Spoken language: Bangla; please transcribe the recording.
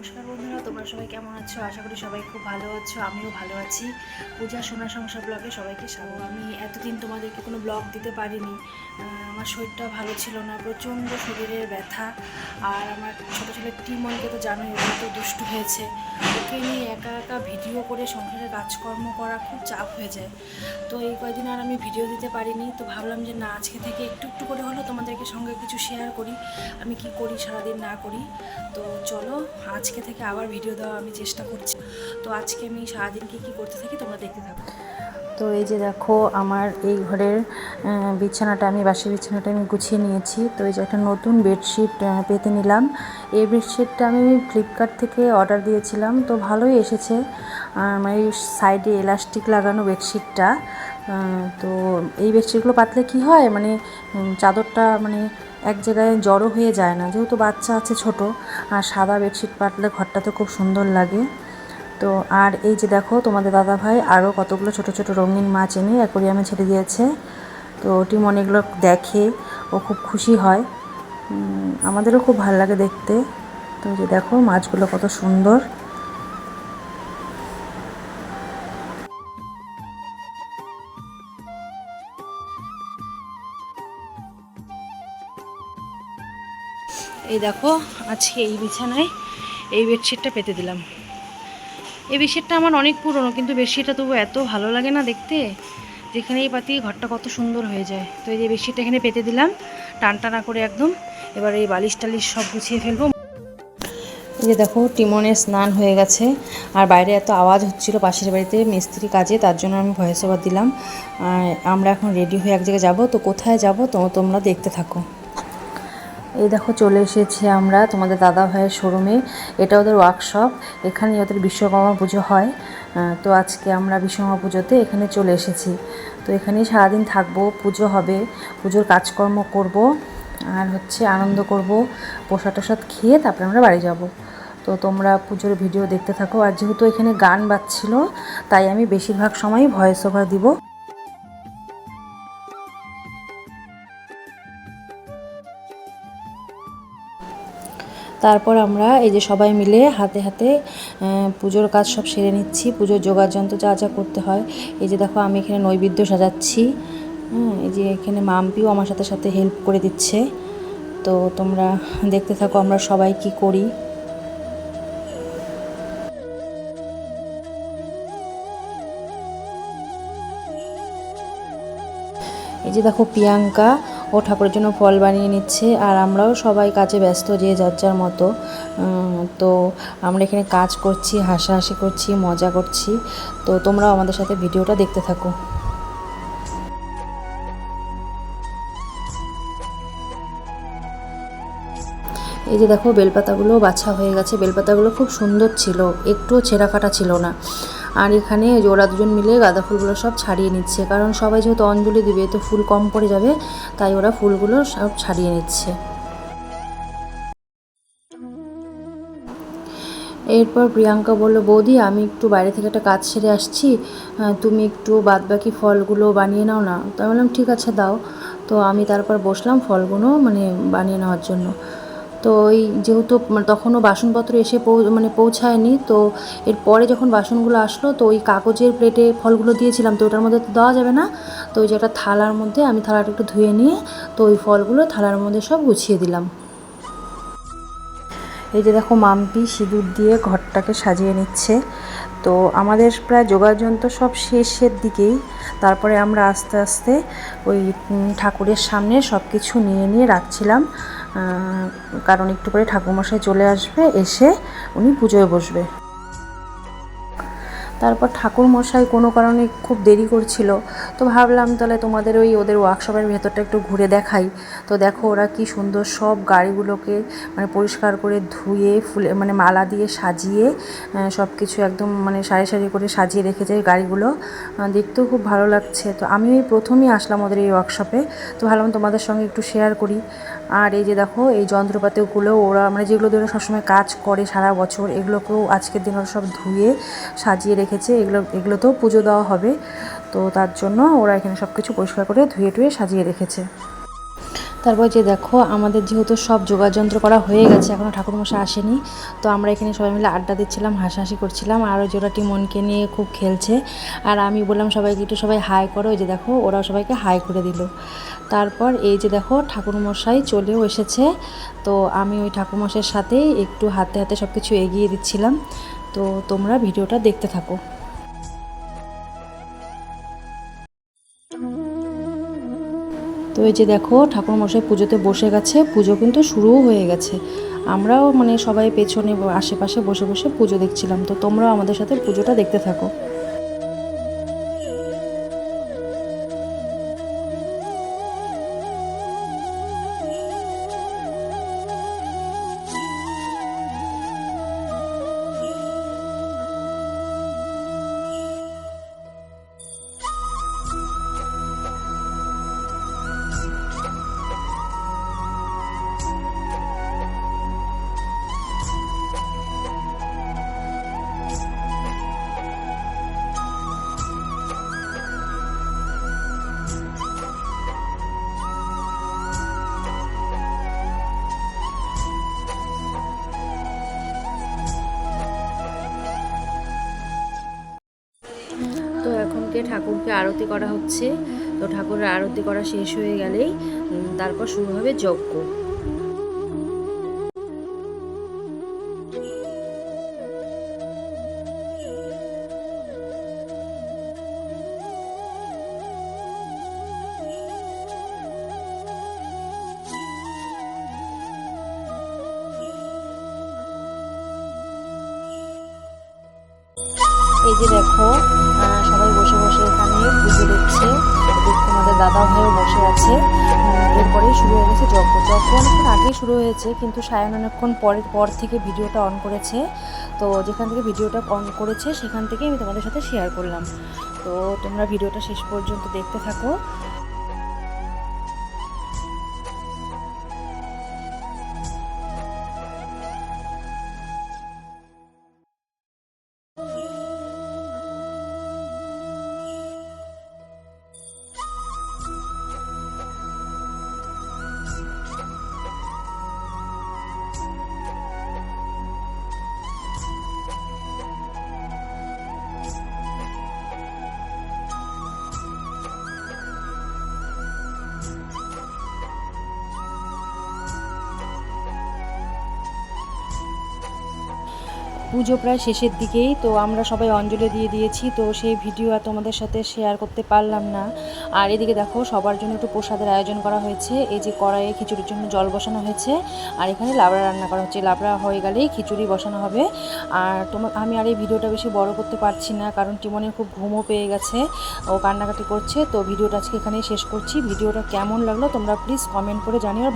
নমস্কার বন্ধুরা, তোমরা সবাই কেমন আছো? আশা করি সবাই খুব ভালো আছো, আমিও ভালো আছি। পূজা সোনা সংসার ব্লগে সবাইকে স্বাগত। আমি এতদিন তোমাদেরকে কোনো ব্লগ দিতে পারিনি। আমার শরীরটা ভালো ছিল না, প্রচণ্ড শরীরের ব্যথা। আর আমার ছোটো ছেলে টিমনকে তো জানোই, ও তো দুষ্টু হয়েছে। ওকে নিয়ে একা একা ভিডিও করে সংসারের কাজকর্ম করা খুব চাপ হয়ে যায়। তো এই কয়দিন আর আমি ভিডিও দিতে পারিনি। তো ভাবলাম যে না, আজকে থেকে একটু একটু করে হলেও তোমাদেরকে সঙ্গে কিছু শেয়ার করি। আমি কি করি, সারাদিন না করি। তো চলো আজকে থেকে আবার ভিডিও দেওয়া আমি চেষ্টা করছি। তো আজকে আমি সারাদিন কি কী করতে থাকি তোমরা দেখতে থাকো। তো এই যে দেখো, আমার এই ঘরের বিছানাটা, আমি বাসি বিছানাটা আমি গুছিয়ে নিয়েছি। তো এই যে একটা নতুন বেডশিট পেতে নিলাম। এই বেডশিটটা আমি ফ্লিপকার্ট থেকে অর্ডার দিয়েছিলাম। তো ভালোই এসেছে। আমার সাইডে এলাস্টিক লাগানো বেডশিটটা তো এই বেডশিটগুলো পাতলে কি হয়? মানে চাদরটা মানে এক জায়গায় জড়ো হয়ে যায় না। যেহেতু বাচ্চা আছে ছোট, আর সাদা বেডশিট পাতলে ঘরটাতে খুব সুন্দর লাগে। তো, আর এই যে দেখো, তোমাদের দাদা ভাই আরও কতগুলো ছোট ছোট রঙিন মাছ এনে অ্যাকোরিয়ামে ছেড়ে দিয়েছে। তো, টিম অনেকগুলো দেখে, ও খুব খুশি হয়। আমাদেরও খুব ভালো লাগে দেখতে। তো যে দেখো, মাছগুলো কত সুন্দর। দেখো, আজকে এই বিছানায় এই বেডশিটটা পেতে দিলাম। এই বেডশিটটা আমার অনেক পুরনো, কিন্তু বেডশিটটা তবু এত ভালো লাগে না দেখতে, যেখানেই পাতি ঘরটা কত সুন্দর হয়ে যায়। তো এই যে বেডশিটটা এখানে পেতে দিলাম, টান টানা করে একদম। এবার এই বালিশ টালিশ সব গুছিয়ে ফেলব। যে দেখো টিমনে স্নান হয়ে গেছে, আর বাইরে এত আওয়াজ হচ্ছিল পাশের বাড়িতে মিস্ত্রি কাজে, তার জন্য আমি ভয়েস ওভার দিলাম। আমরা এখন রেডি হয়ে এক জায়গায় যাব, তো কোথায় যাব তো তোমরা দেখতে থাকো। এই দেখো চলে এসেছি আমরা তোমাদের দাদা ভাইয়ের শোরুমে। এটা ওদের ওয়ার্কশপ এখানে ওদের বিশ্বকর্মা পুজো হয়। তো আজকে আমরা বিশ্বকর্মা পুজোতে এখানে চলে এসেছি। তো এখানেই সারাদিন থাকব, পুজো হবে, পুজোর কাজকর্ম করব, আর হচ্ছে আনন্দ করব, প্রসাদ টসাদ খেয়ে তারপরে আমরা বাড়ি যাব। তো তোমরা পুজোর ভিডিও দেখতে থাকো। আর যেহেতু এখানে গান বাজছিল, তাই আমি বেশিরভাগ সময়ই ভয়েস ওভার দিব। তারপর আমরা এই যে সবাই মিলে হাতে হাতে পুজোর কাজ সব সেরে নিচ্ছি। পুজোর যোগাড় যন্ত্র যা যা করতে হয়। এই যে দেখো আমি এখানে নৈবেদ্য সাজাচ্ছি। হ্যাঁ এই যে এখানে মাম্পিও আমার সাথে সাথে হেল্প করে দিচ্ছে। তো তোমরা দেখতে থাকো আমরা সবাই কি করি। এই যে দেখো প্রিয়াঙ্কা ও ঠাকুরের জন্য ফল বানিয়ে নিচ্ছে আর আমরাও সবাই কাজে ব্যস্ত যে যার যার মতো। তো আমরা এখানে কাজ করছি, হাসাহাসি করছি, মজা করছি। তো তোমরাও আমাদের সাথে ভিডিওটা দেখতে থাকো। এই যে দেখো, বেলপাতাগুলো বাছা হয়ে গেছে। বেলপাতাগুলো খুব সুন্দর ছিল, একটুও ছেঁড়া ফাটা ছিল না। আর এখানে ওরা দুজন মিলে গাঁদা ফুলগুলো সব ছাড়িয়ে নিচ্ছে। কারণ সবাই যেহেতু অঞ্জলি দিবে, তো ফুল কম পড়ে যাবে, তাই ওরা ফুলগুলো সব ছাড়িয়ে নিচ্ছে। এরপর প্রিয়াঙ্কা বলল, বৌদি, আমি একটু বাইরে থেকে একটা কাজ সেরে আসছি। তুমি একটু বাদবাকি ফলগুলো বানিয়ে নাও না? তো আমি বললাম, ঠিক আছে, দাও। তো আমি তারপর বসলাম ফলগুলো মানে বানিয়ে নেওয়ার জন্য। তো ওই যেহেতু মানে তখনও বাসনপত্র এসে মানে পৌঁছায়নি, তো এরপরে যখন বাসনগুলো আসলো, তো ওই কাগজের প্লেটে ফলগুলো দিয়েছিলাম, তো ওটার মধ্যে তো দেওয়া যাবে না। তো ওই যে একটা থালার মধ্যে আমি থালাটা একটু ধুয়ে নিয়ে, তো ওই ফলগুলো থালার মধ্যে সব গুছিয়ে দিলাম। এই যে দেখো মাম্পি সিঁদুর দিয়ে ঘরটাকে সাজিয়ে নিচ্ছে। তো আমাদের প্রায় যোগাযন্ত্র সব শেষের দিকেই। তারপরে আমরা আস্তে আস্তে ওই ঠাকুরের সামনে সব কিছু নিয়ে নিয়ে রাখছিলাম। কারণ একটু করে ঠাকুরমশাই চলে আসবে এসে উনি পুজোয় বসবে। তারপর ঠাকুর মশাই কোনো কারণে খুব দেরি করছিল। তো ভাবলাম তাহলে তোমাদের ওই ওদের ওয়ার্কশপের ভেতরটা একটু ঘুরে দেখাই। তো দেখো ওরা কি সুন্দর সব গাড়িগুলোকে মানে পরিষ্কার করে ধুয়ে, ফুলে মানে মালা দিয়ে সাজিয়ে সব কিছু একদম মানে সারি সারি করে সাজিয়ে রেখেছে গাড়িগুলো। দেখতেও খুব ভালো লাগছে। তো আমি ওই প্রথমেই আসলাম ওদের এই ওয়ার্কশপে তো ভাবলাম তোমাদের সঙ্গে একটু শেয়ার করি। আর এই যে দেখো, এই যন্ত্রপাতিগুলো ওরা মানে যেগুলো ওরা সবসময় কাজ করে সারা বছর, এগুলোকেও আজকের দিন ওরা সব ধুয়ে সাজিয়ে রেখেছে, এগুলো, এগুলোতেও পুজো দেওয়া হবে। তো তার জন্য ওরা এখানে সব কিছু পরিষ্কার করে ধুয়ে টুয়ে সাজিয়ে রেখেছে। তারপর যে দেখো, আমাদের যেহেতু সব যোগাযন্ত্র করা হয়ে গেছে এখনও ঠাকুরমশাই আসেনি। তো আমরা এখানে সবাই মিলে আড্ডা দিচ্ছিলাম, হাসাহাসি করছিলাম আর ওই যে ওরা টিমনকে নিয়ে খুব খেলছে। আর আমি বললাম সবাইকে একটু সবাই হাই করো ওই যে দেখো, ওরাও সবাইকে হাই করে দিল। তারপর এই যে দেখো, ঠাকুরমশাই চলেও এসেছে। তো আমি ওই ঠাকুরমশাইয়ের সাথেই একটু হাতে হাতে সব কিছু এগিয়ে দিচ্ছিলাম। তো তোমরা ভিডিওটা দেখতে থাকো। তো এই যে দেখো, ঠাকুরমশাই পুজোতে বসে গেছে, পুজো কিন্তু শুরুও হয়ে গেছে। আমরাও মানে সবাই পেছনে আশেপাশে বসে বসে পুজো দেখছিলাম, তো তোমরাও আমাদের সাথে পুজোটা দেখতে থাকো। এখনকে ঠাকুরকে আরতি করা হচ্ছে। তো ঠাকুরের আরতি করা শেষ হয়ে গেলেই তারপর শুরু হবে যজ্ঞ। এই যে দেখো দাদা ভাইও বসে আছে। এরপরেই শুরু হয়ে গেছে যজ্ঞ যজ্ঞ অনেকক্ষণ আগেই শুরু হয়েছে, কিন্তু সায়ন অনেকক্ষণ পরের, পর থেকে ভিডিওটা অন করেছে। তো যেখান থেকে ভিডিওটা অন করেছে, সেখান থেকে আমি তোমাদের সাথে শেয়ার করলাম। তো তোমরা ভিডিওটা শেষ পর্যন্ত দেখতে থাকো। পুজো প্রায় শেষের দিকেই, তো আমরা সবাই অঞ্জলি দিয়ে দিয়েছি, তো সেই ভিডিও আর তোমাদের সাথে শেয়ার করতে পারলাম না। আর এদিকে দেখো, সবার জন্য একটু প্রসাদের আয়োজন করা হয়েছে, এই যে কড়াইয়ে খিচুড়ির জন্য জল বসানো হয়েছে, আর এখানে লাবড়া রান্না করা হচ্ছে, লাবড়া হয়ে গেলেই খিচুড়ি বসানো হবে। আর তোমার আমি আর এই ভিডিওটা বেশি বড় করতে পারছি না, কারণ টিমনের খুব ঘুমও পেয়ে গেছে, ও কান্নাকাটি করছে, তো ভিডিওটা আজকে এখানেই শেষ করছি। ভিডিওটা কেমন লাগল তোমরা প্লিজ কমেন্ট করে জানিও।